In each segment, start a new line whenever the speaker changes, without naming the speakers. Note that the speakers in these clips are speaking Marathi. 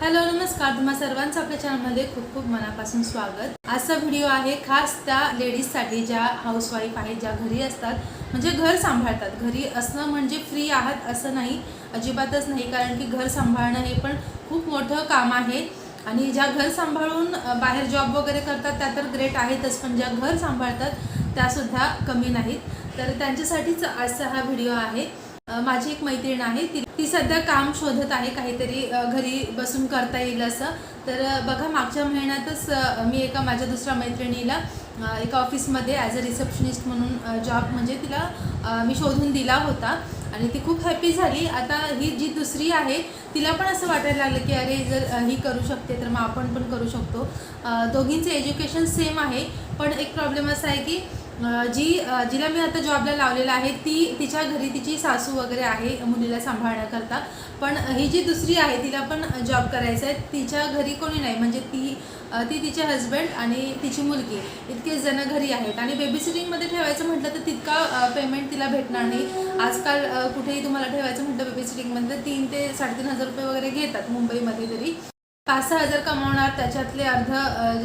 हॅलो नमस्कार. तुम्हा सर्वांचं आपल्या चॅनलमध्ये खूप खूप मनापासून स्वागत. आजचा व्हिडिओ आहे खास त्या लेडीजसाठी ज्या हाऊसवाईफ आहेत ज्या घरी असतात. म्हणजे घर सांभाळतात. घरी असणं म्हणजे फ्री आहात असं नाही अजिबातच नाही. कारण की घर सांभाळणं हे पण खूप मोठं काम आहे. आणि ज्या घर सांभाळून बाहेर जॉब वगैरे करतात त्या तर ग्रेट आहेतच. पण ज्या घर सांभाळतात त्यासुद्धा कमी नाहीत. तर त्यांच्यासाठीच आजचा हा व्हिडिओ आहे. माझी एक मैत्रीण आहे ती ती सध्या काम शोधत आहे काहीतरी घरी बसून करता येईल असं. तर बघा मागच्या महिन्यातच मी एका माझ्या दुसऱ्या मैत्रिणीला एका ऑफिसमध्ये ॲज अ रिसेप्शनिस्ट म्हणून जॉब म्हणजे तिला मी शोधून दिला होता. आणि ती खूप हॅपी झाली. आता ही जी दुसरी आहे तिला पण असं वाटायला लागलं की अरे जर ही करू शकते तर मग आपण पण करू शकतो. दोघींचं दोघींचे एज्युकेशन सेम आहे. पण एक प्रॉब्लेम असा आहे की जी जिला मी आता जॉबला लावलेला आहे ती तिच्या घरी तिची सासू वगैरे आहे मुलीला सांभाळण्याकरता. पण ही जी दुसरी आहे तिला पण जॉब करायचा आहे. तिच्या घरी कोणी नाही. म्हणजे ती ती तिचे हस्बंड आणि तिची मुलगी. इतके जण घरी आहेत. आणि बेबी सिटिंगमध्ये ठेवायचं म्हटलं तर तितका पेमेंट तिला भेटणार नाही. आजकाल कुठेही तुम्हाला ठेवायचं म्हटलं बेबी सिटिंगमध्ये तीन ते साडेतीन हजार रुपये वगैरे घेतात मुंबईमध्ये तरी. पाच सहा हजार कमावणार त्याच्यातले अर्ध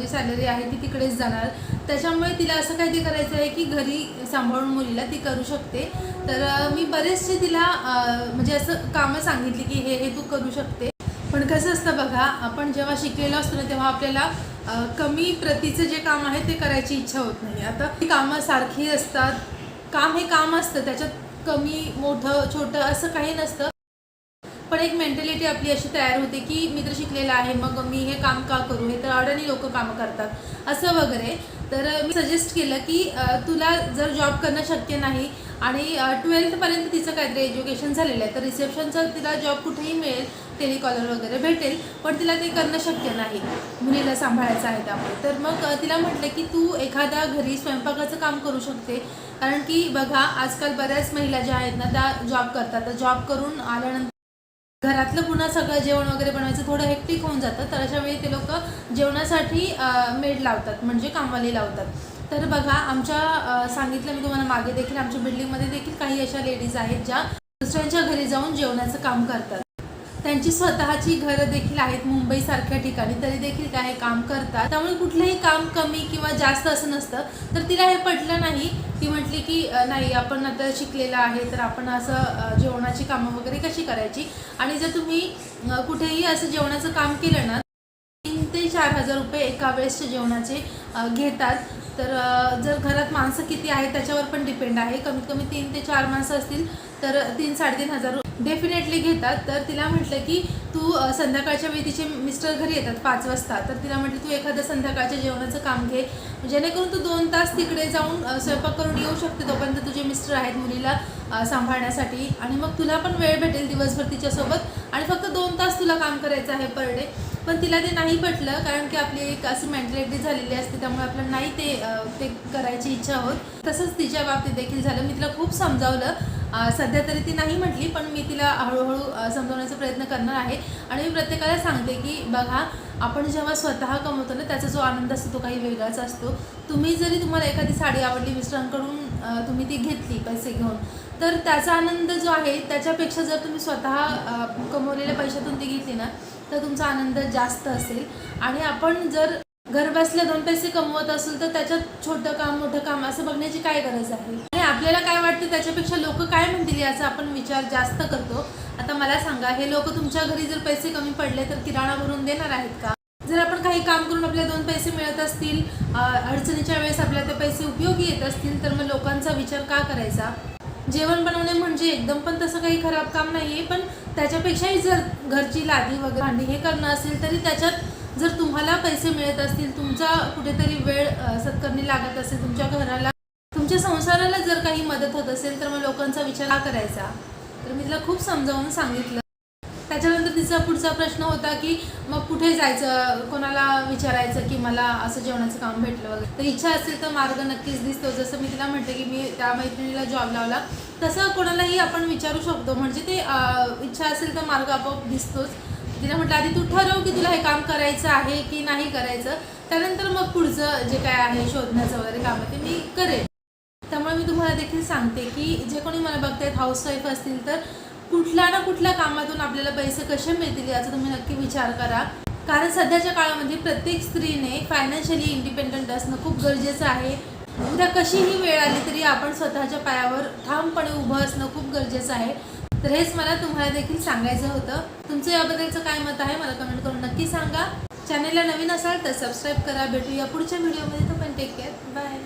जी सॅलरी आहे ती तिकडेच जाणार. त्याच्यामुळे तिला असं काहीतरी करायचं आहे की घरी सांभाळून मुलीला ती करू शकते. तर मी बरेचसे तिला म्हणजे असं कामं सांगितली की हे हे तू करू शकते. पण कसं असतं बघा आपण जेव्हा शिकलेलो असतो ना तेव्हा आपल्याला कमी प्रतीचं जे काम आहे ते करायची इच्छा होत नाही. आता ती कामं सारखी असतात. काम हे काम असतं त्याच्यात कमी मोठं छोटं असं काही नसतं. पण एक मेंटॅलिटी आपली अशी तयार होते की मी तर शिकलेला आहे मग मी हे काम का करू? हे तर अडाणी लोक कामं करतात असं वगैरे. तर मी सजेस्ट केलं की तुला जर जॉब करणं शक्य नाही आणि ट्वेल्थपर्यंत तिचं काहीतरी एज्युकेशन झालेलं आहे तर रिसेप्शनचं तिला जॉब कुठेही मिळेल टेलिकॉलर वगैरे भेटेल पण तिला ते करणं शक्य नाही. मुलीला सांभाळायचं आहे त्यामुळे. तर मग तिला म्हटलं की तू एखादा घरी स्वयंपाकाचं काम करू शकते कारण की बघा आजकाल बऱ्याच महिला ज्या आहेत ना त्या जॉब करतात. तर जॉब करून आल्यानंतर घरातलं पुन्हा सगळं जेवण वगैरे बनवायचं थोडं हेक्टिक होऊन जातं. तर अशा वेळी ते लोक जेवणासाठी मेड लावतात म्हणजे कामवाली लावतात. तर बघा आमच्या सांगितलं मी तुम्हाला मागे देखील आमच्या बिल्डिंगमध्ये देखील काही अशा लेडीज आहेत ज्या दुसऱ्यांच्या घरी जाऊन जेवणाचं काम करतात. त्यांची स्वतःची घरं देखील आहेत मुंबईसारख्या ठिकाणी तरी देखील काय हे काम करतात. त्यामुळे कुठलंही काम कमी किंवा जास्त असं नसतं. तर तिला हे पटलं नाही. ती म्हटली की नाही आपण आता शिकलेलं आहे तर आपण असं जेवणाची कामं वगैरे कशी करायची? आणि जर तुम्ही कुठेही असं जेवणाचं काम केलं ना तीन ते चार हजार रुपये एका वेळेसच्या जेवणाचे घेतात. तर जर घरात माणसं किती आहेत त्याच्यावर पण डिपेंड आहे. कमीत कमी तीन ते चार माणसं असतील तर तीन साडेतीन हजार डेफिनेटली घेतात. तर तिला म्हटलं की तू संध्याकाळच्या वेळी तिचे मिस्टर घरी येतात पाच वाजता. तर तिला म्हटलं तू एखादं संध्याकाळच्या जेवणाचं काम घे. जेणेकरून तू दोन तास तिकडे जाऊन स्वयंपाक करून येऊ शकते तोपर्यंत तुझे मिस्टर आहेत मुलीला सांभाळण्यासाठी. आणि मग तुला पण वेळ भेटेल दिवसभर तिच्यासोबत. आणि फक्त दोन तास तुला काम करायचं आहे पर डे पण तिला ते नाही पटलं कारण की आपली एक अशी मेंटॅलिटी झालेली असते त्यामुळे आपल्याला नाही ते ते करायची इच्छा होत. तसंच तिच्या बाबतीत देखील झालं. मी तिला खूप समजावलं. सध्या तरी ती नाही म्हटली पण मी तिला हळूहळू समजावण्याचा समजवण्याचा प्रयत्न करणार आहे. आणि मी प्रत्येकाला सांगते की बघा आपण जेव्हा स्वतः कमवतो ना त्याचा जो आनंद असतो तो काही वेगळाच असतो. तुम्ही जरी तुम्हाला एखादी साडी आवडली मिस्टरांकडून तुम्ही ती घेतली पैसे घेऊन तर त्याचा आनंद जो आहे त्याच्यापेक्षा जर तुम्ही स्वतः कम कमवलेल्या पैशातून ती घेतली ना तर तुमचा आनंद जास्त असेल. आणि आपण जर घर बसल्या दोन पैसे कमवत असेल तर त्याच्यात छोटं काम मोठं काम असं बघण्याची काय गरज आहे? आणि आपल्याला काय वाटतं त्याच्यापेक्षा लोक काय म्हणतील याचा आपण विचार जास्त करतो. आता मला सांगा हे लोक तुमच्या घरी जर पैसे कमी पडले तर किराणा भरून देणार आहेत का? जर आपण काही काम करून आपल्याला दोन पैसे मिळत असतील अडचणीच्या वेळेस आपल्याला ते पैसे उपयोगी येत असतील तर मग लोकांचा विचार का करायचा? जेवण बनवणे म्हणजे एकदम पण तसं काही खराब काम नाही आहे पण त्याच्यापेक्षाही जर घरची लादी वगैरे भांडी हे करणं असेल तरी त्याच्यात जर तुम्हाला पैसे मिळत असतील तुमचा कुठेतरी वेळ सत्करणी लागत असेल तुमच्या घराला तुमच्या संसाराला जर काही मदत होत असेल तर मग लोकांचा विचार करायचा. तर मी तिला खूप समजावून सांगितलं. त्याच्यानंतर तिचा पुढचा प्रश्न होता की मग कुठे जायचं? कोणाला विचारायचं की मला असं जेवणाचं काम भेटलं वगैरे? तर इच्छा असेल तर मार्ग नक्कीच दिसतो. जसं मी तिला म्हटलं की मी त्या मैत्रिणीला जॉब लावला तसं कोणालाही आपण विचारू शकतो. म्हणजे ते इच्छा असेल तर मार्ग आपोआप दिसतोच. तिला म्हटलं आधी तू ठरव की तुला हे काम करायचं आहे की नाही करायचं? त्यानंतर मग पुढचं जे काय आहे शोधण्याचं वगैरे काम आहे ते मी करेन. त्यामुळे मी तुम्हाला देखील सांगते की जे कोणी मला बघतायत हाऊसवाईफ असतील तर कुठल्या ना कुठल्या कामातून आपल्याला पैसे कसे मिळतील याचा तुम्ही नक्की विचार करा. कारण सध्याच्या काळामध्ये प्रत्येक स्त्रीने फायनान्शियली इंडिपेंडंट असणं खूप गरजेचं आहे. उद्या कशीही वेळ आली तरी आपण स्वतःच्या पायावर ठामपणे उभं असणं खूप गरजेचं आहे. तर हेच मला तुम्हाला देखील सांगायचं होतं. तुमचं याबद्दलचं काय मत आहे मला कमेंट करून नक्की सांगा. चॅनलला नवीन असाल तर सबस्क्राईब करा. भेटूया पुढच्या व्हिडिओमध्ये तो पण टेक केअर बाय